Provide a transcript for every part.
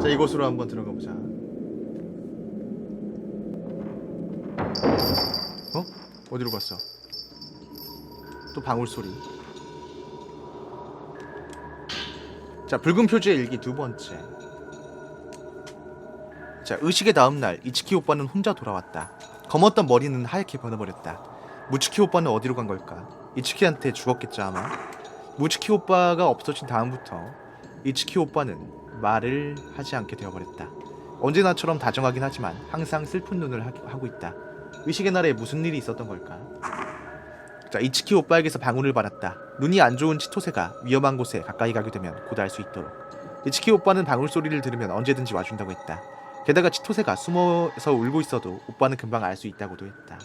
자 이곳으로 한번 들어가 보자. 어? 어디로 갔어? 또 방울 소리. 자 붉은 표지의 일기 두 번째. 자 의식의 다음 날 이츠키 오빠는 혼자 돌아왔다. 검었던 머리는 하얗게 변해버렸다. 무츠키 오빠는 어디로 간 걸까? 이츠키한테 죽었겠죠 아마. 무츠키 오빠가 없어진 다음부터 이츠키 오빠는 말을 하지 않게 되어버렸다. 언제나처럼 다정하긴 하지만 항상 슬픈 눈을 하, 하고 있다. 의식의 날에 무슨 일이 있었던 걸까? 자, 이츠키 오빠에게서 방울을 받았다. 눈이 안 좋은 치토세가 위험한 곳에 가까이 가게 되면 곧알수 있도록. 이츠키 오빠는 방울 소리를 들으면 언제든지 와준다고 했다. 게다가 치토세가 숨어서 울고 있어도 오빠는 금방 알 수 있다고도 했다.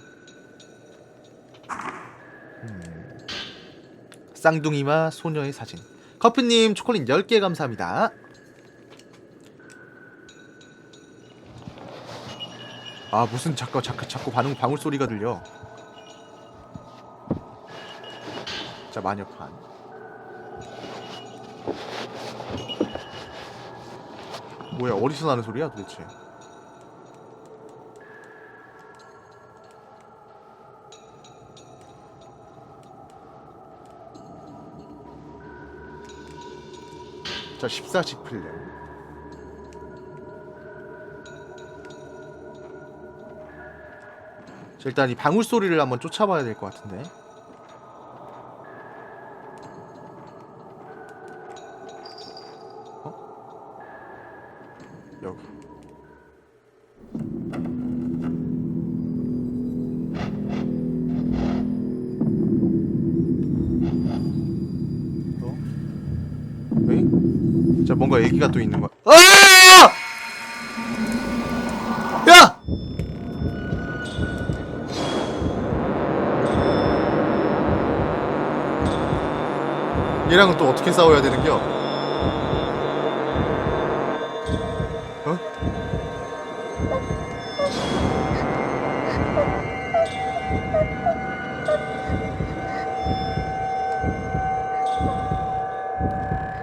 음. 쌍둥이와 소녀의 사진. 커피님 초콜릿 10개 감사합니다. 아 무슨 자꾸 자꾸 자꾸 반응 방울 소리가 들려. 자 마녀판. 뭐야 어디서 나는 소리야 도대체? 자 14식 필름. 일단 이 방울 소리를 한번 쫓아봐야 될 것 같은데. 어? 여기. 어? 에이? 자, 뭔가 얘기가 또 있는 거야. 아! 얘랑은 또 어떻게 싸워야 되는겨? 어?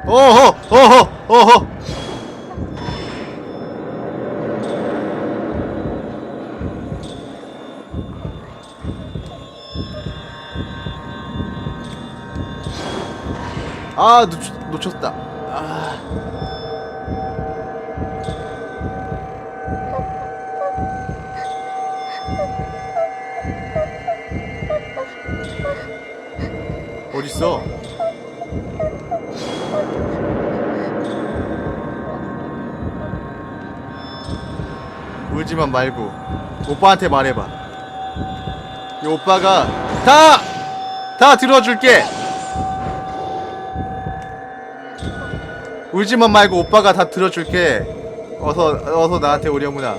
어허! 아 놓쳤, 놓쳤다 아. 어딨어? 울지만 말고 오빠한테 말해봐 이 오빠가 다! 다 들어줄게 울지만 말고 오빠가 다 들어줄게. 어서 어서 나한테 오려무나.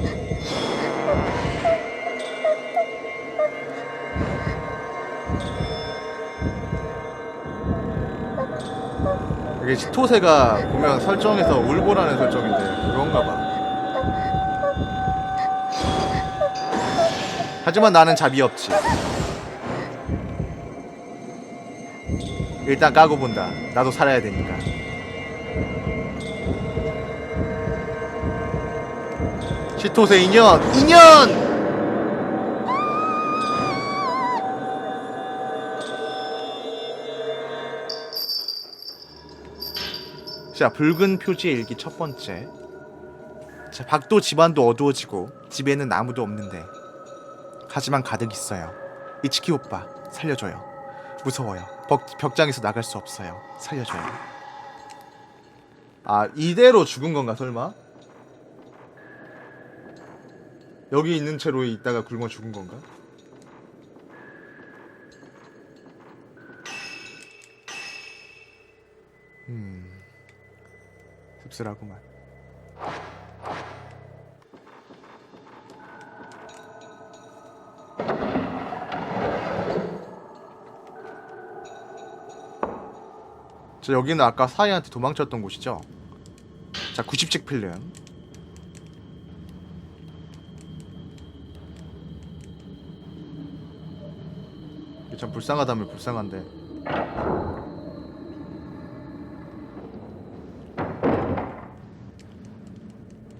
이게 치토세가 보면 설정에서 울보라는 설정인데 그건가 봐. 하지만 나는 잡이 없지. 일단 까고 본다. 나도 살아야 되니까. 시토세 인연 인연! 자 붉은 표지의 일기 첫 번째. 자 박도 집안도 어두워지고 집에는 아무도 없는데 하지만 가득 있어요. 이치키 오빠 살려줘요. 무서워요. 벽, 벽장에서 나갈 수 없어요. 살려줘요. 아 이대로 죽은 건가 설마? 여기 있는 채로 있다가 굶어 죽은 건가? 음 씁쓸하구만. 자 여기는 아까 사이한테 도망쳤던 곳이죠? 자 90책 필름 참 불쌍하다면 불쌍한데.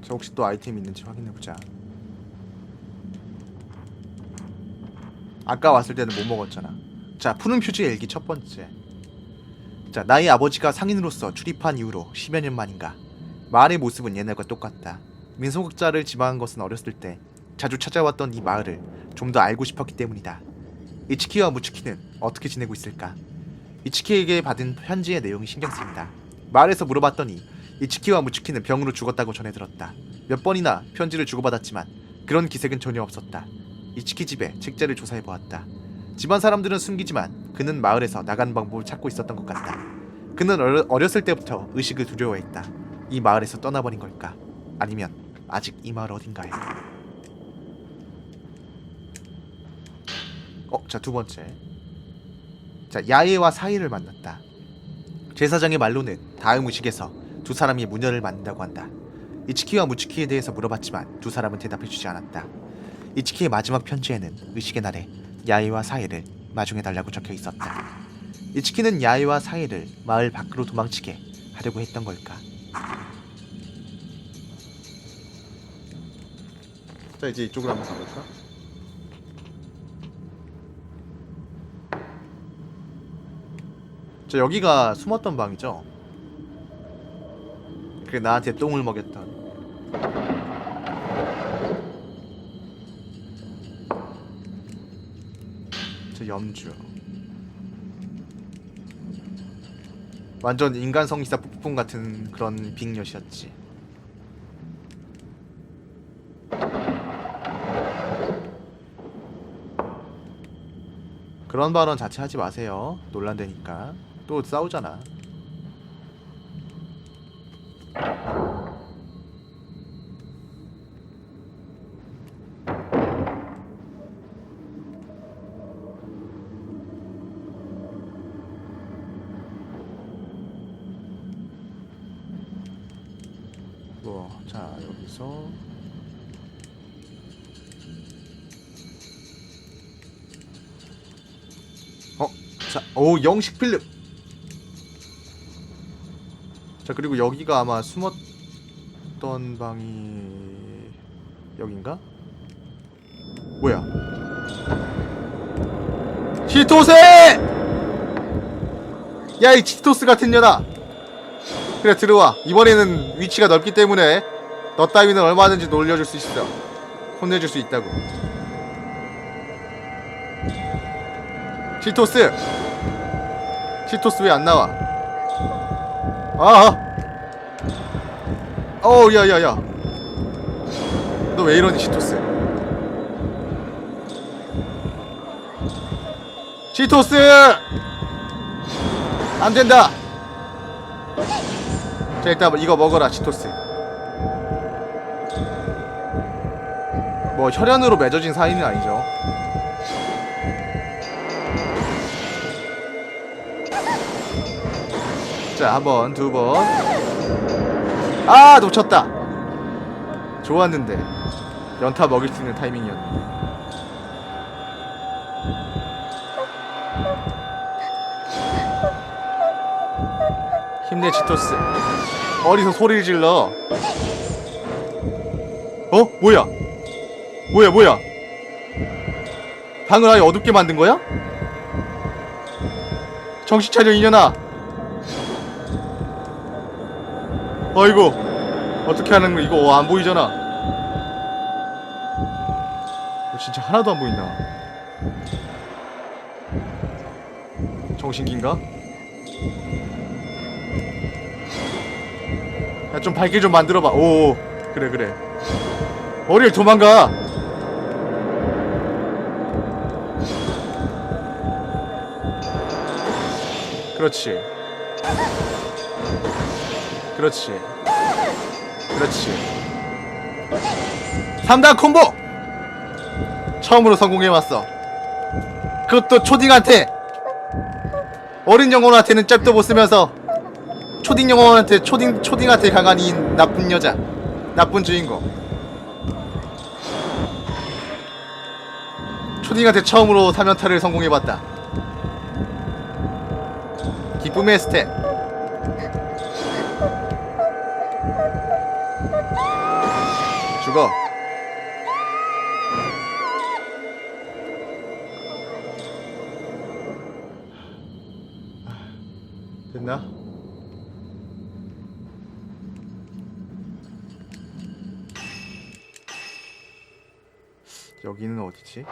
자 혹시 또 아이템 있는지 확인해보자. 아까 왔을 때는 못 먹었잖아. 자 푸른 표지의 일기 첫 번째. 자 나의 아버지가 상인으로서 출입한 이후로 10여 년 만인가. 마을의 모습은 옛날과 똑같다. 민소극자를 지망한 것은 어렸을 때 자주 찾아왔던 이 마을을 좀 더 알고 싶었기 때문이다 이치키와 무츠키는 어떻게 지내고 있을까 이치키에게 받은 편지의 내용이 신경 쓰인다 마을에서 물어봤더니 이치키와 무츠키는 병으로 죽었다고 전해 들었다 몇 번이나 편지를 주고받았지만 그런 기색은 전혀 없었다 이치키 집에 책자를 조사해 보았다 집안 사람들은 숨기지만 그는 마을에서 나가는 방법을 찾고 있었던 것 같다. 그는 어렸을 때부터 의식을 두려워했다. 이 마을에서 떠나버린 걸까? 아니면 아직 이 마을 어딘가에? 어, 자 두 번째. 자 야에와 사이를 만났다. 제사장의 말로는 다음 의식에서 두 사람이 무녀를 만난다고 한다. 이치키와 무츠키에 대해서 물어봤지만 두 사람은 대답해주지 않았다. 이치키의 마지막 편지에는 의식의 날에 야이와 사이를 마중해달라고 적혀 있었다. 이치키는 야이와 사이를 마을 밖으로 도망치게 하려고 했던 걸까? 자 이제 이쪽으로 한번 가볼까? 자 여기가 숨었던 방이죠? 그 나한테 똥을 먹였던. 저 염주. 완전 인간 성기사 폭풍 같은 그런 빅녀시였지. 그런 발언 자체 하지 마세요. 논란되니까 또 싸우잖아 뭐, 어, 자, 오 영식 필름. 자 그리고 여기가 아마 숨었던 방이 여긴가? 뭐야? 치토세! 야 이 치토스 같은 년아! 그래 들어와 이번에는 위치가 넓기 때문에 너 따위는 얼마든지 놀려줄 수 있어 혼내줄 수 있다고 치토스 치토스 왜 안 나와 아 어우 야야야. 너 왜 이러니 치토스? 치토스! 안 된다. 자 일단 이거 먹어라 치토스. 뭐 혈연으로 맺어진 사이는 아니죠 자 한 번 두 번 아 놓쳤다. 좋았는데. 연타 먹일 수 있는 타이밍이었는데 힘내 치토스. 어디서 소리를 질러? 어? 뭐야? 뭐야 뭐야? 방을 아예 어둡게 만든 거야? 정신 차려 이년아 어이구 어떻게 하는 거? 이거 안 보이잖아. 어, 진짜 하나도 안 보인다. 정신기인가? 야 좀 밝게 좀 만들어봐. 오 그래 그래. 어딜 도망가. 그렇지 그렇지. 그렇지. 3단 콤보! 처음으로 성공해왔어. 그것도 초딩한테. 어린 영혼한테는 잽도 못 쓰면서 초딩 영혼한테 초딩 초딩한테 강한 이 나쁜 여자. 나쁜 주인공. 초딩한테 처음으로 사면타를 성공해봤다. 기쁨의 스텝 여기는 어디지?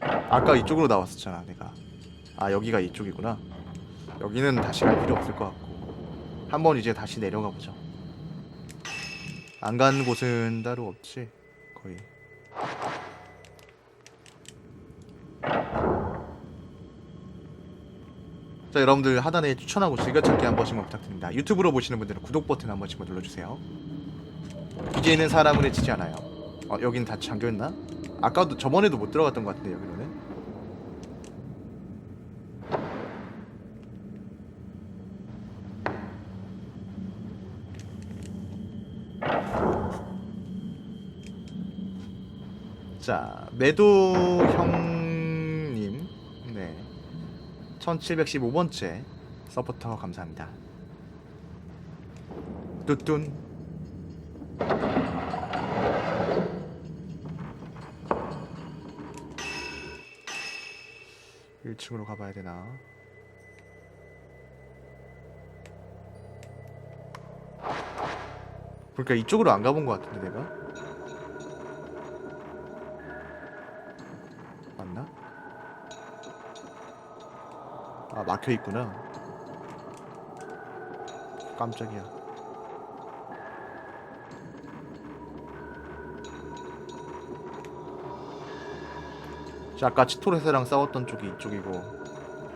아까 이쪽으로 나왔었잖아 내가. 아 여기가 이쪽이구나. 여기는 다시 갈 필요 없을 것 같고. 한번 이제 다시 내려가 보죠. 안 가는 곳은 따로 없지 거의. 자 여러분들 하단에 추천하고 즐겨찾기 한 번씩만 부탁드립니다. 유튜브로 보시는 분들은 구독 버튼 한 번씩만 눌러주세요. BJ는 사람을 해치지 않아요 어 여긴 다 잠겨있나? 아까도 저번에도 못 들어갔던 것 같은데 여기로는. 자 매도 형님. 네. 1715번째 서포터 감사합니다. 뚜뚠 층으로 가봐야 되나? 그러니까 이쪽으로 안 가본 것 같은데 내가? 맞나? 아 막혀 있구나. 깜짝이야. 자, 아까 치토레스랑 싸웠던 쪽이 이쪽이고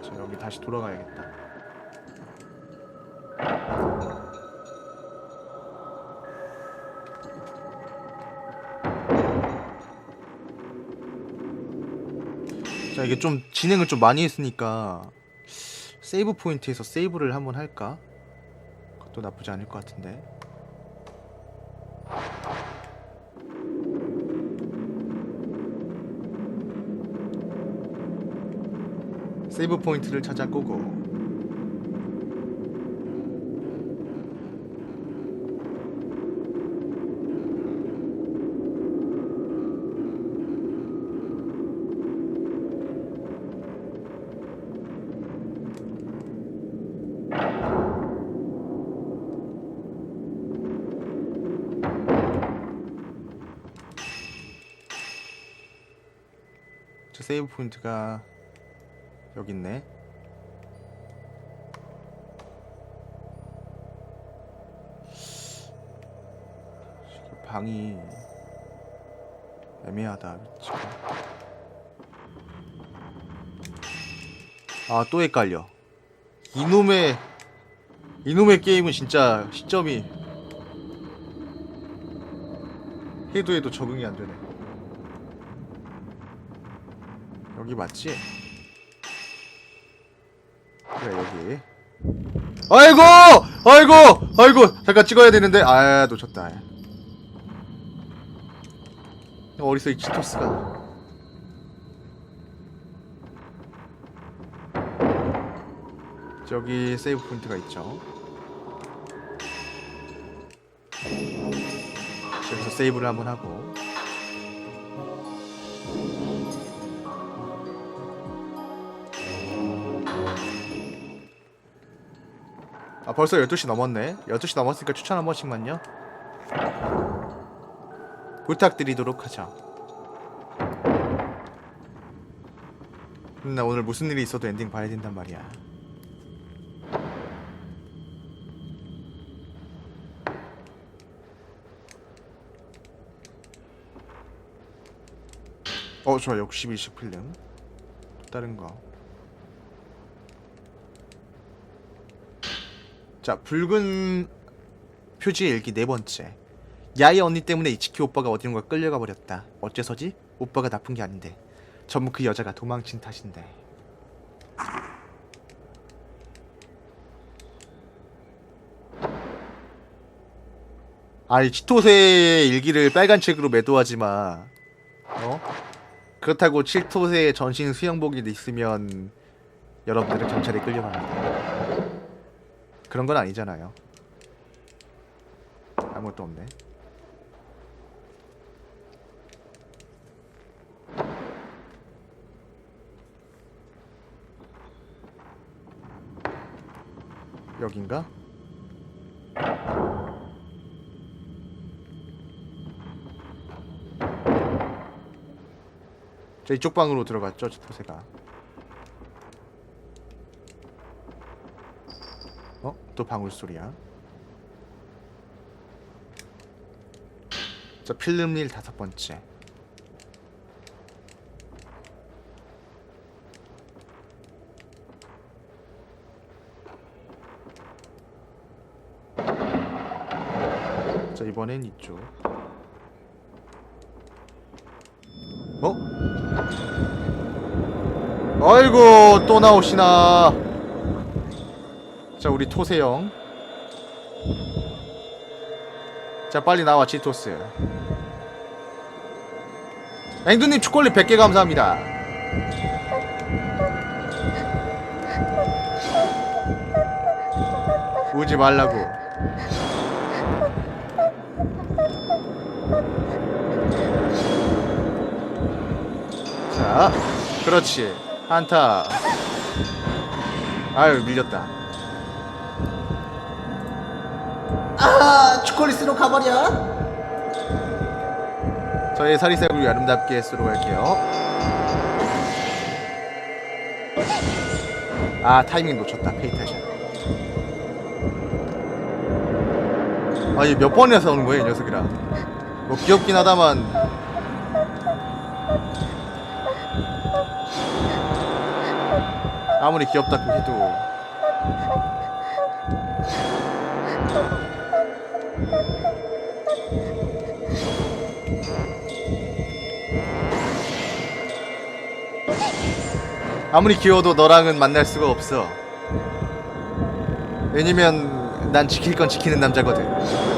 자, 여기 다시 돌아가야겠다. 자, 이게 좀 진행을 좀 많이 했으니까 세이브 포인트에서 세이브를 한번 할까? 그것도 나쁘지 않을 것 같은데. 세이브 포인트를 찾아 저 세이브 포인트가 여기 있네. 방이 애매하다 위치가. 아또 헷갈려. 이놈의 이놈의 게임은 진짜 시점이 해도 해도 적응이 안 되네. 여기 맞지? 그래 여기. 아이고! 아이고! 아이고! 잠깐 찍어야 되는데. 아 놓쳤다. 어디서 이 치토스가. 저기 세이브 포인트가 있죠. 여기서 세이브를 한번 하고 벌써 12시 넘었네. 12시 넘었으니까 추천 한 번씩만요. 부탁드리도록 하죠 음, 나 오늘 무슨 일이 있어도 엔딩 봐야 된단 말이야. 어 좋아. 62식 필름. 또 다른 거 자, 붉은 표지의 일기 네 번째. 야의 언니 때문에 이치키 오빠가 어디론가 끌려가 버렸다. 어째서지? 오빠가 나쁜 게 아닌데. 전부 그 여자가 도망친 탓인데. 아니 치토세의 일기를 빨간 책으로 매도하지 마. 어? 그렇다고 치토세의 전신 수영복이 있으면 여러분들은 경찰에 끌려갑니다. 그런 건 아니잖아요. 아무것도 없네. 여긴가? 저 이쪽 방으로 들어갔죠, 포세가. 또 방울 소리야. 저 필름릴 다섯 번째. 자 이번엔 이쪽. 어? 아이고 또 나오시나. 자 우리 토세형. 자 빨리 나와 치토스. 앵두님 초콜릿 100개 감사합니다. 우지 말라고. 자, 그렇지. 한타. 아유, 밀렸다. 아 초콜릿으로 가버려 저의 사리사구리 아름답게 쓰러 갈게요. 아, 타이밍 놓쳤다. 페이타샷. 아, 이게 몇 번이나 싸우는 거예요, 이 녀석이랑. 뭐 귀엽긴 하다만 아무리 귀엽다고 해도 아무리 귀여워도 너랑은 만날 수가 없어. 왜냐면 난 지킬 건 지키는 남자거든.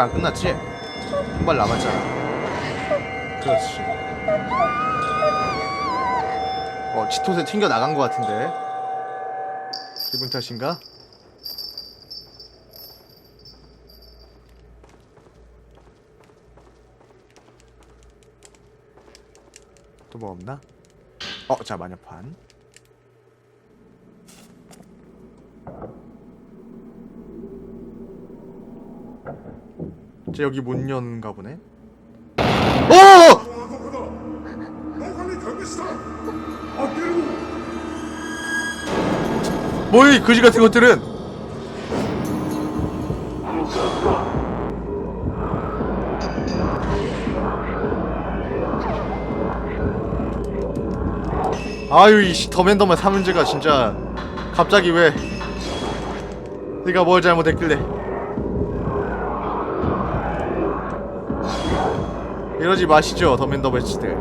아직 안 끝났지? 한 발 남았잖아 그렇지 어 치토세 튕겨 나간 것 같은데 기분 탓인가? 또 뭐 없나? 어, 자 마녀판 쟤 여기 못 여는가 보네. 오! 뭐야 이 거지 같은 것들은? 아유 이 더맨더맨 사문제가 진짜 갑자기 왜 네가 뭘 잘못했길래 이러지 마시죠 더맨더 배치들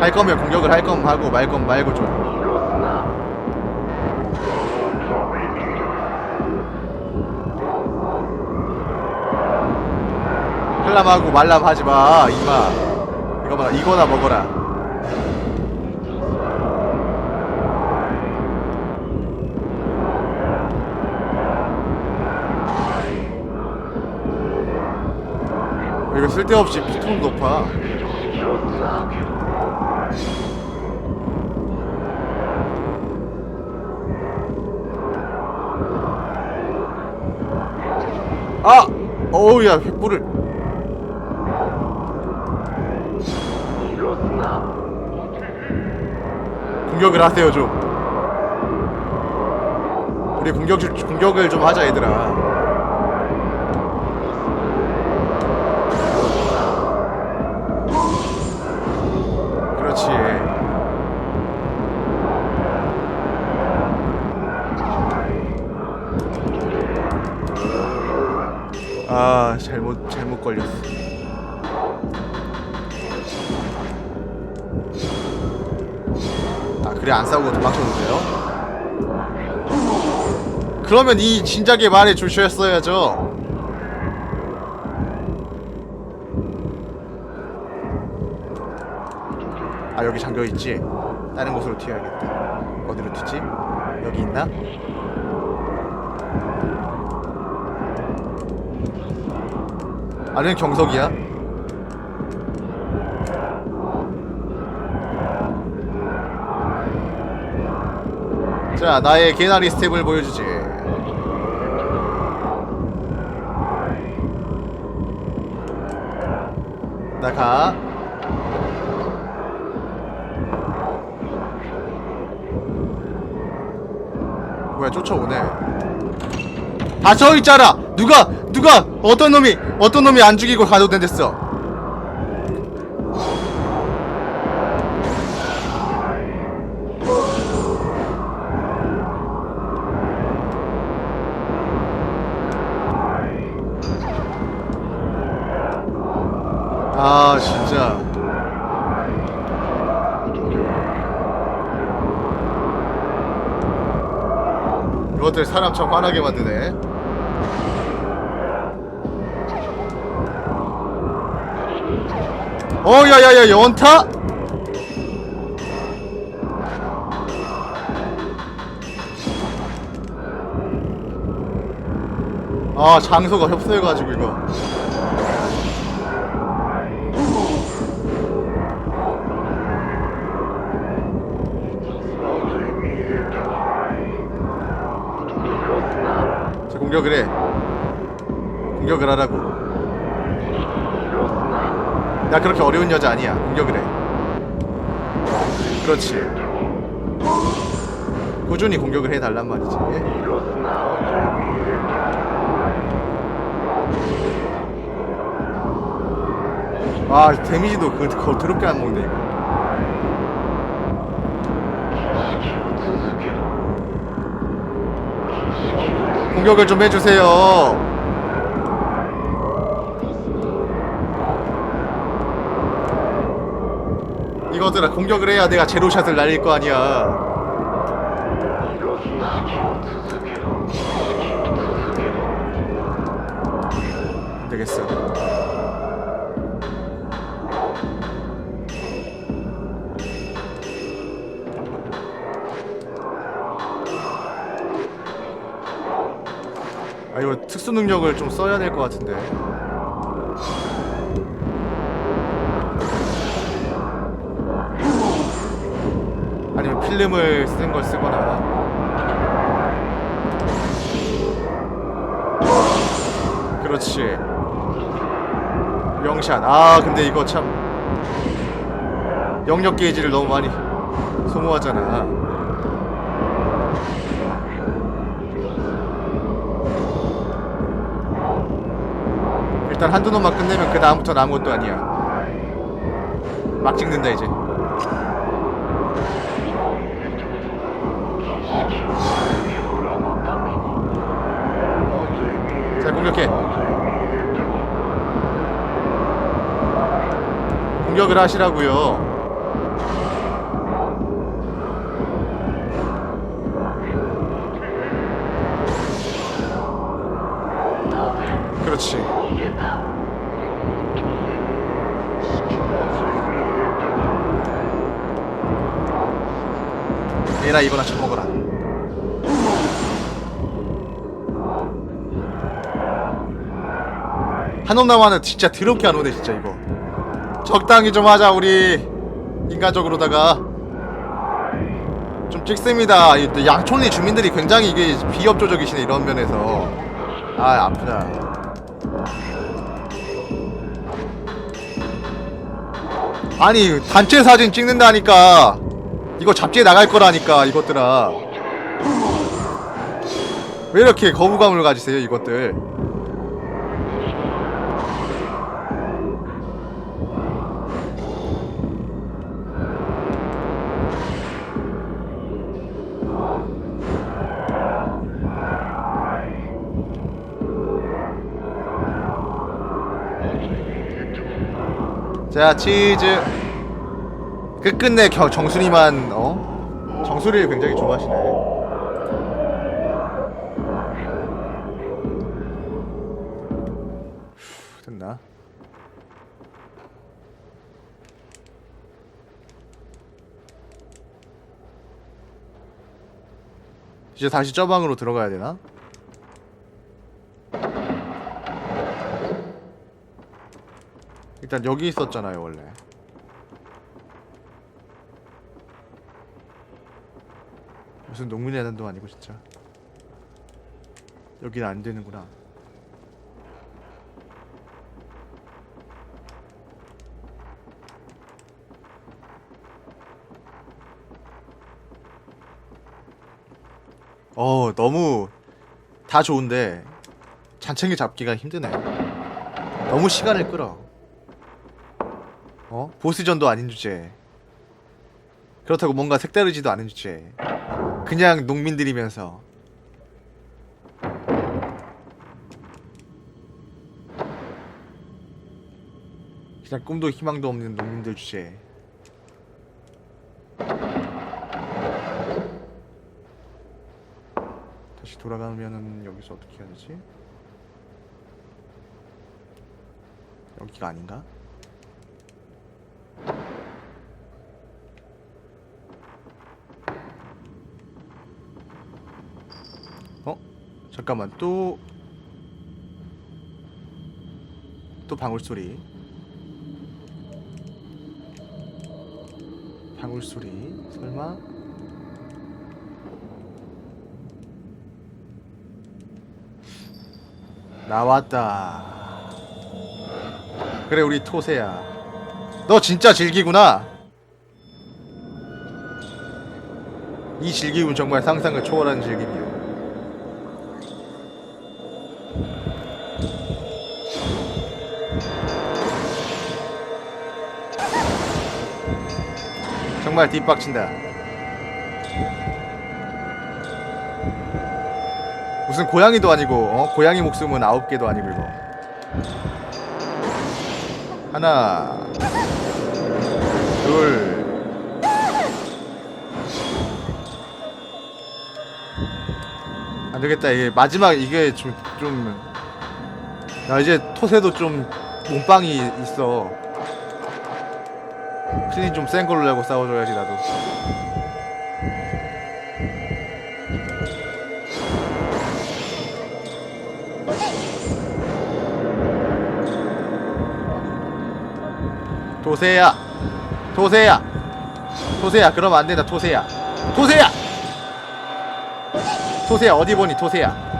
할 거면 공격을 할 거면 하고 말 거면 말고 좀. 할람하고 말람 하지 마 이마. 이거 봐라 이거나 먹어라 이거 쓸데없이 피통 높아. 아! 어우 야 횃불을. 공격을 하세요 좀. 우리 공격 공격을 좀 하자 얘들아 안 싸우고 도망쳐도 돼요? 그러면 이 진작에 말해 주셨어야죠. 아 여기 잠겨 있지. 다른 곳으로 튀어야겠다. 어디로 튀지? 여기 있나? 아는 경석이야? 자 나의 개나리 스텝을 보여주지. 나가. 뭐야 쫓아오네. 아저 있잖아! 누가 누가 어떤 놈이 어떤 놈이 안 죽이고 가도 된댔어 사람 참 화나게 만드네. 어 야야야 연타? 아 장소가 협소해가지고 이거 공격을 해. 공격을 하라고. 나 그렇게 어려운 여자 아니야. 공격을 해. 그렇지. 꾸준히 공격을 해 달란 말이지. 아 데미지도 그, 그 더럽게 안 먹네 이거. 공격을 좀 해주세요. 이것들아 공격을 해야 내가 제로샷을 날릴 거 아니야. 아 이거 특수 능력을 좀 써야 될 것 같은데. 아니면 필름을 쓰는 걸 쓰거나. 그렇지. 영샷. 아 근데 이거 참 영역 게이지를 너무 많이 소모하잖아. 일단 한두 놈만 끝내면 그 다음부터는 아무것도 아니야. 막 찍는다 이제. 자 공격해. 공격을 하시라고요. 얘나 이거나 쳐먹어라. 한놈 남아는 진짜 더럽게 안 오네 진짜 이거. 적당히 좀 하자 우리 인간적으로다가 좀 찍습니다. 이 양촌리 주민들이 굉장히 이게 비협조적이시네 이런 면에서. 아 아프다. 아니 단체 사진 찍는다니까 이거 잡지에 나갈 거라니까 이것들아. 왜 이렇게 거부감을 가지세요 이것들? 자 치즈 끝끝내 겨, 정순이만 어? 정순이를 굉장히 좋아하시네 됐나? 이제 다시 저 방으로 들어가야 되나? 일단 여기 있었잖아요 원래 무슨 농민의 단도 아니고 진짜. 여기는 안 되는구나. 어 너무 다 좋은데 잔챙이 잡기가 힘드네. 너무 시간을 끌어. 어? 보스전도 아닌 주제. 그렇다고 뭔가 색다르지도 않은 주제 그냥 농민들이면서 그냥 꿈도 희망도 없는 농민들 주제 다시 돌아가면은 여기서 어떻게 해야 되지? 여기가 아닌가? 잠깐만 또... 또 방울소리. 방울소리. 설마? 나왔다. 그래 우리 토세야. 너 진짜 질기구나. 이 질기군 정말 상상을 초월하는 질기이야 정말 뒷박친다. 무슨 고양이도 아니고 어? 고양이 목숨은 아홉 개도 아니고 이거. 하나 둘 안되겠다. 이게 마지막 이게 좀 좀나 이제 토세도 좀 몸빵이 있어. 클린 좀 센 걸로 내고 싸워줘야지 나도. 도세야. 도세야. 도세야 그러면 안 된다 토세야. 토세야! 토세야 어디 보니 토세야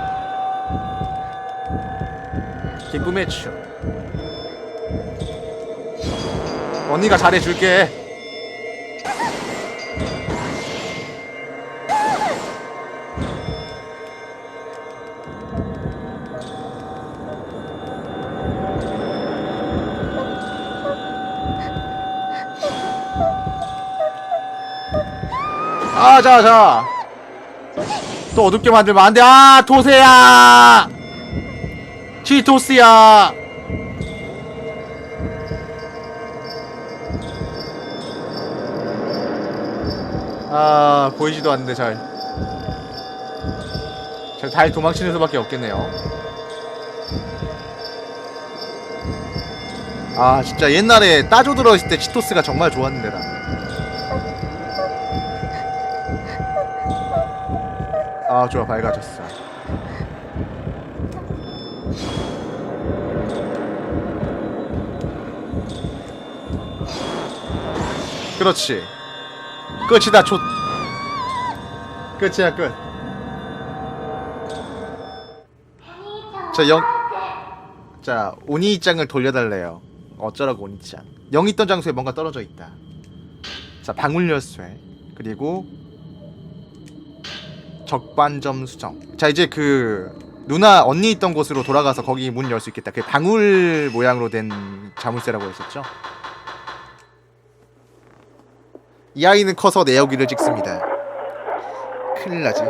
기쁨의 추 언니가 잘해줄게 아, 자, 자. 또 어둡게 만들면 안 돼. 아, 도세야! 치토스야! 아, 보이지도 않는데 잘. 잘, 잘 도망치는 수밖에 없겠네요. 아, 진짜 옛날에 따조 들어있을 때 치토스가 정말 좋았는데, 나. 아 좋아 밝아졌어 그렇지 끝이다 초 끝이야 끝 자, 영, 자, 오니짱을 돌려달래요. 어쩌라고 오니짱. 영 있던 장소에 뭔가 떨어져 있다. 자, 방울열쇠. 그리고 적반점 수정. 자 이제 그 누나 언니 있던 곳으로 돌아가서 거기 문 열 수 있겠다. 그 방울 모양으로 된 자물쇠라고 했었죠. 이 아이는 커서 내역기를 찍습니다. 큰일 나지.